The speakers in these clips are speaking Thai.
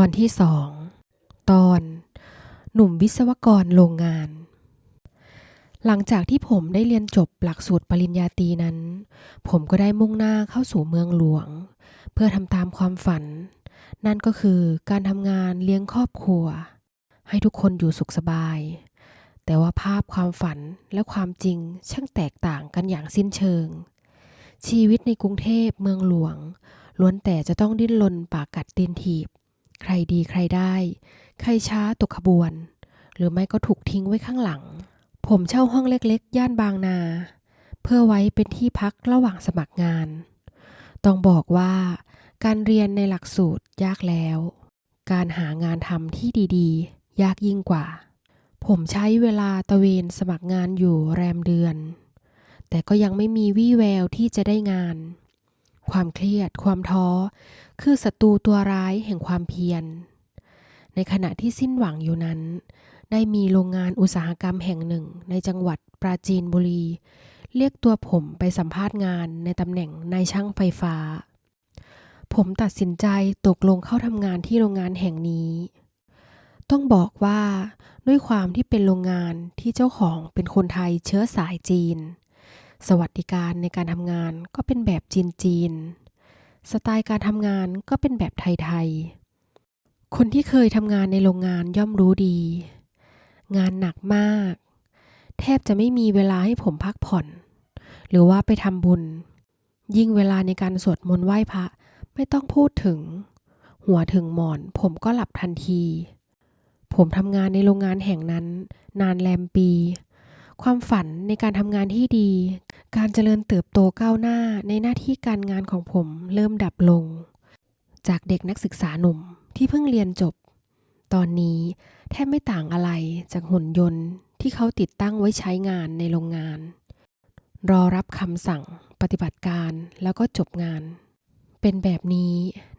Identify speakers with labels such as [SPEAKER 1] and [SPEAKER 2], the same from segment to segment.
[SPEAKER 1] ตอนที่สองตอน หนุ่มวิศวกรโรงงาน หลังจากที่ผมได้เรียนจบหลักสูตรปริญญาตรีนั้น ผมก็ได้มุ่งหน้าเข้าสู่เมืองหลวง เพื่อทำตามความฝัน นั่นก็คือการทำงานเลี้ยงครอบครัว ให้ทุกคนอยู่สุขสบาย แต่ว่าภาพความฝันและความจริงช่างแตกต่างกันอย่างสิ้นเชิง ชีวิตในกรุงเทพเมืองหลวงล้วนแต่จะต้องดิ้นรนปากกัดตีนถีบ ใครดีใครได้ ใครช้าตกขบวน หรือไม่ก็ถูกทิ้งไว้ข้างหลัง ผมเช่าห้องเล็กๆ ย่านบางนา เพื่อไว้เป็นที่พักระหว่างสมัครงาน ต้องบอกว่า การเรียนในหลักสูตรยากแล้ว การหางานทำที่ดีๆ ยากยิ่งกว่า ผมใช้เวลาตะเวนสมัครงานอยู่แรมเดือน แต่ก็ยังไม่มีวี่แววที่จะได้งาน ความเครียด ความท้อ คือศัตรูตัวร้ายแห่งความเพียร ในขณะที่สิ้นหวังอยู่นั้น ได้มีโรงงานอุตสาหกรรมแห่งหนึ่งในจังหวัดปราจีนบุรี เรียกตัวผมไปสัมภาษณ์งานในตำแหน่งนายช่างไฟฟ้า ผมตัดสินใจตกลงเข้าทำงานที่โรงงานแห่งนี้ ต้องบอกว่า ด้วยความที่เป็นโรงงานที่เจ้าของเป็นคนไทยเชื้อสายจีน สวัสดิการในการทำงานก็เป็นแบบจีนๆ สไตล์การทำงานก็เป็นแบบไทยๆ คนที่เคยทำงานในโรงงานย่อมรู้ดี งานหนักมาก แทบจะไม่มีเวลาให้ผมพักผ่อน หรือว่าไปทำบุญ ยิ่งเวลาในการสวดมนต์ไหว้พระไม่ต้องพูดถึง หัวถึงหมอนผมก็หลับทันที ผมทำงานในโรงงานแห่งนั้น นานแรมปีความฝันในการทำงานที่ดี การเจริญเติบโตก้าวหน้าในหน้าที่การงานของผมเริ่มดับลง จากเด็กนักศึกษาหนุ่มที่เพิ่งเรียนจบ ตอนนี้แทบไม่ต่างอะไรจากหุ่นยนต์ที่เขาติดตั้งไว้ใช้งานในโรงงาน รอรับคำสั่งปฏิบัติการแล้วก็จบงาน เป็นแบบนี้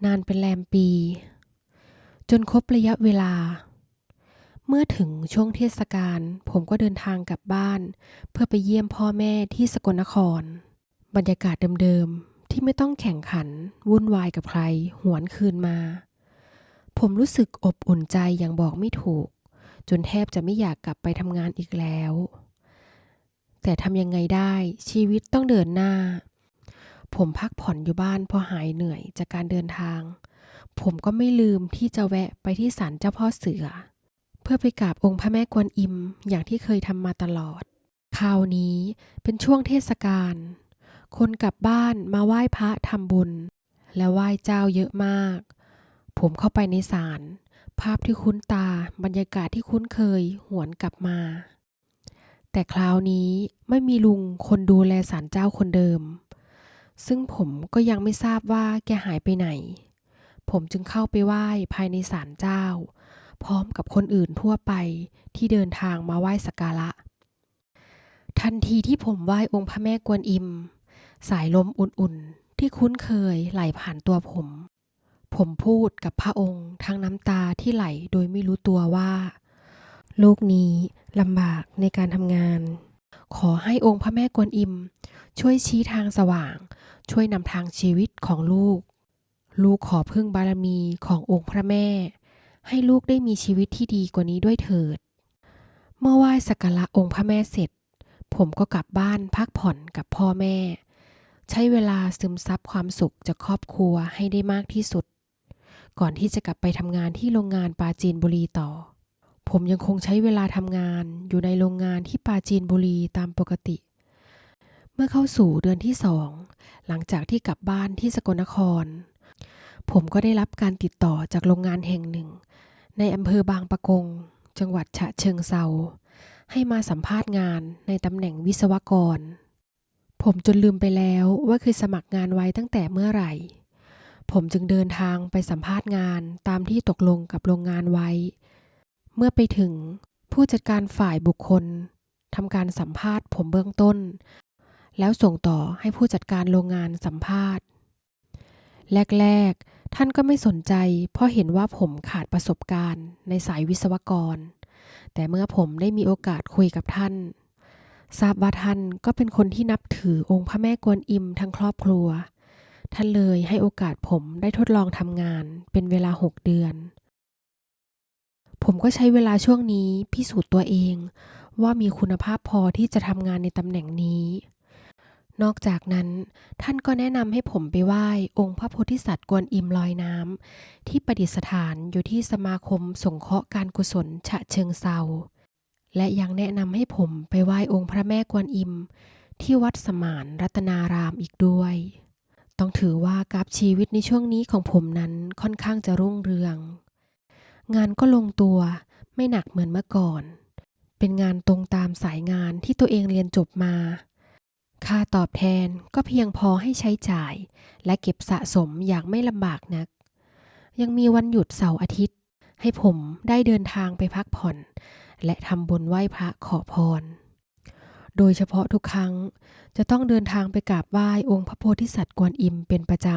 [SPEAKER 1] นานเป็นแรมปี จนครบระยะเวลา เมื่อถึงช่วงเทศกาลผมก็เดินทางกลับบ้าน เพื่อไปเยี่ยมพ่อแม่ที่สกลนคร บรรยากาศเดิมๆ ที่ไม่ต้องแข่งขัน วุ่นวายกับใคร หวนคืนมา ผมรู้สึกอบอุ่นใจอย่างบอกไม่ถูก จนแทบจะไม่อยากกลับไปทำงานอีกแล้ว แต่ทำยังไงได้ชีวิตต้องเดินหน้า ผมพักผ่อนอยู่บ้านพอหายเหนื่อยจากการเดินทาง ผมก็ไม่ลืมที่จะแวะไปที่ศาลเจ้าพ่อเสือ พื่อไปกราบองค์พระแม่กวนอิมอย่างที่เคยทำมาตลอด คราวนี้เป็นช่วงเทศกาล คนกลับบ้านมาไหว้พระทำบุญ และไหว้เจ้าเยอะมาก ผมเข้าไปในศาล ภาพที่คุ้นตา บรรยากาศที่คุ้นเคย หวนกลับมา แต่คราวนี้ไม่มีลุงคนดูแลศาลเจ้าคนเดิม ซึ่งผมก็ยังไม่ทราบว่าแกหายไปไหน ผมจึงเข้าไปไหว้ภายในศาลเจ้า พร้อมกับคนอื่นทั่วไปที่เดินทางมาไหว้สักการะ ทันทีที่ผมไหว้องค์พระแม่กวนอิม สายลมอุ่นๆ ที่คุ้นเคยไหลผ่านตัวผม ผมพูดกับพระองค์ทั้งน้ำตาที่ไหลโดยไม่รู้ตัวว่า ลูกนี้ลำบากในการทำงาน ขอให้องค์พระแม่กวนอิม ช่วยชี้ทางสว่าง ช่วยนำทางชีวิตของลูก ลูกขอพึ่งบารมีขององค์พระแม่ ให้ลูกได้มีชีวิตที่ดีกว่านี้ด้วยเถิด เมื่อไหว้สักการะองค์พระแม่เสร็จ ผมก็กลับบ้านพักผ่อนกับพ่อแม่ ใช้เวลาซึมซับความสุขจากครอบครัวให้ได้มากที่สุด ก่อนที่จะกลับไปทำงานที่โรงงานปาจีนบุรีต่อ ผมยังคงใช้เวลาทำงานอยู่ในโรงงานที่ปาจีนบุรีตามปกติ เมื่อเข้าสู่เดือนที่สองหลังจากที่กลับบ้านที่สกลนคร ผมก็ได้รับการติดต่อจากโรงงานแห่งหนึ่ง ในอำเภอบางปะกง จังหวัดฉะเชิงเซาให้มาสัมภาษณ์งานในตำแหน่งวิศวกร ผมจนลืมไปแล้วว่าเคยสมัครงานไว้ตั้งแต่เมื่อไหร่ ผมจึงเดินทางไปสัมภาษณ์งานตามที่ตกลงกับโรงงานไว้ เมื่อไปถึงผู้จัดการฝ่ายบุคคลทำการสัมภาษณ์ผมเบื้องต้น แล้วส่งต่อให้ผู้จัดการโรงงานสัมภาษณ์ แรก ๆ ท่านก็ไม่สนใจ เพราะเห็นว่าผมขาดประสบการณ์ ในสายวิศวกร แต่เมื่อผมได้มีโอกาสคุยกับท่าน ทราบว่าท่านก็เป็นคนที่นับถือองค์พระแม่กวนอิมทั้งครอบครัว ท่านเลยให้โอกาสผมได้ทดลองทำงานเป็นเวลา6เดือน ผมก็ใช้เวลาช่วงนี้พิสูจน์ตัวเองว่ามีคุณภาพพอที่จะทำงานในตำแหน่งนี้ นอกจากนั้นท่านก็แนะนำให้ผมไปไหว้องค์พระโพธิสัตว์กวนอิมลอยน้ำที่ประดิษฐานอยู่ที่สมาคมสงเคราะห์การกุศลฉะเชิงเซาและยังแนะนำให้ผมไปไหว้องค์พระแม่กวนอิม ที่วัดสมานรัตนารามอีกด้วย ต้องถือว่ากราฟชีวิตในช่วงนี้ของผมนั้นค่อนข้างจะรุ่งเรือง งานก็ลงตัวไม่หนักเหมือนเมื่อก่อน เป็นงานตรงตามสายงานที่ตัวเองเรียนจบมา ค่าตอบแทนก็เพียงพอให้ใช้จ่าย และเก็บสะสมอย่างไม่ลำบากนัก ยังมีวันหยุดเสาร์อาทิตย์ ให้ผมได้เดินทางไปพักผ่อน และทำบุญไหว้พระขอพร โดยเฉพาะทุกครั้งจะต้องเดินทางไปกราบไหว้องค์พระโพธิสัตว์กวนอิมเป็นประจ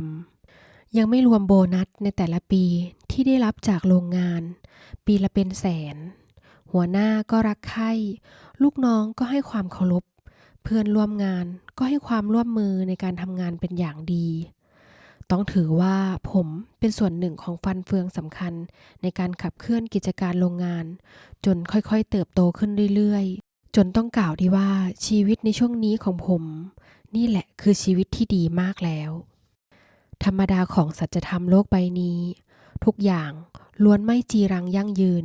[SPEAKER 1] ำ ยังไม่รวมโบนัสในแต่ละปีที่ได้รับจากโรงงาน ปีละเป็นแสน หัวหน้าก็รักใคร่ลูกน้องก็ให้ความเคารพ เพื่อนร่วมงานก็ให้ความร่วมมือในการทำงานเป็นอย่างดี ต้องถือว่าผมเป็นส่วนหนึ่งของฟันเฟืองสำคัญในการขับเคลื่อนกิจการโรงงาน จนค่อยๆ เติบโตขึ้นเรื่อยๆ จนต้องกล่าวด้ว่าชีวิตในช่วงนี้ของผม นี่แหละคือชีวิตที่ดีมากแล้ว ธรรมดาของสัจธรรมโลกใบนี้ ทุกอย่างล้วนไม่จีรังยั่งยืน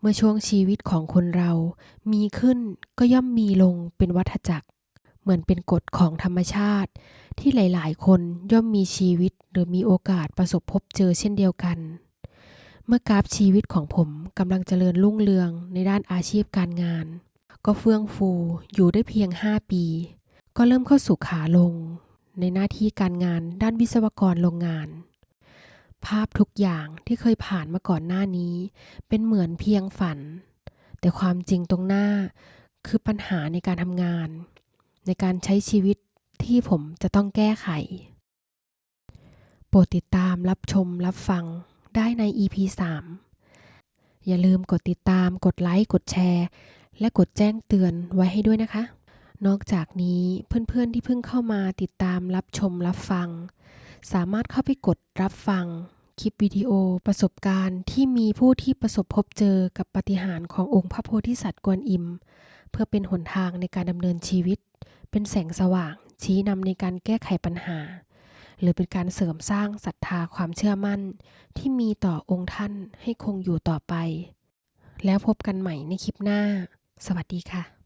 [SPEAKER 1] เมื่อช่วงชีวิตของคนเรา มีขึ้นก็ย่อมมีลงเป็นวัฏจักร เหมือนเป็นกฎของธรรมชาติ ที่หลาย ๆ คนย่อมมีชีวิตหรือมีโอกาสประสบพบเจอเช่นเดียวกัน เมื่อกราฟชีวิตของผมกำลังเจริญรุ่งเรืองในด้านอาชีพการงาน ก็เฟื่องฟูอยู่ได้เพียง 5 ปี ก็เริ่มเข้าสู่ขาลง ในหน้าที่การงานด้านวิศวกรโรงงาน ภาพทุกอย่างที่เคยผ่านมาก่อนหน้านี้ เป็นเหมือนเพียงฝัน แต่ความจริงตรงหน้าคือปัญหาในการทำงาน ในการใช้ชีวิตที่ผมจะต้องแก้ไข โปรดติดตามรับชมรับฟังได้ใน EP 3 อย่าลืมกดติดตามกดไลค์กดแชร์ และกดแจ้งเตือนไว้ให้ด้วยนะคะ นอกจากนี้เพื่อนๆที่เพิ่งเข้ามาติดตามรับชมรับฟัง สามารถเข้าไปกดรับฟัง คลิปวิดีโอประสบการณ์ที่มีผู้ที่ประสบพบเจอกับปาฏิหาริย์ขององค์พระโพธิสัตว์กวนอิม เพื่อเป็นหนทางในการดำเนินชีวิต เป็นแสงสว่าง ชี้นำในการแก้ไขปัญหา หรือเป็นการเสริมสร้างศรัทธาความเชื่อมั่น ที่มีต่อองค์ท่านให้คงอยู่ต่อไป แล้วพบกันใหม่ในคลิปหน้า สวัสดีค่ะ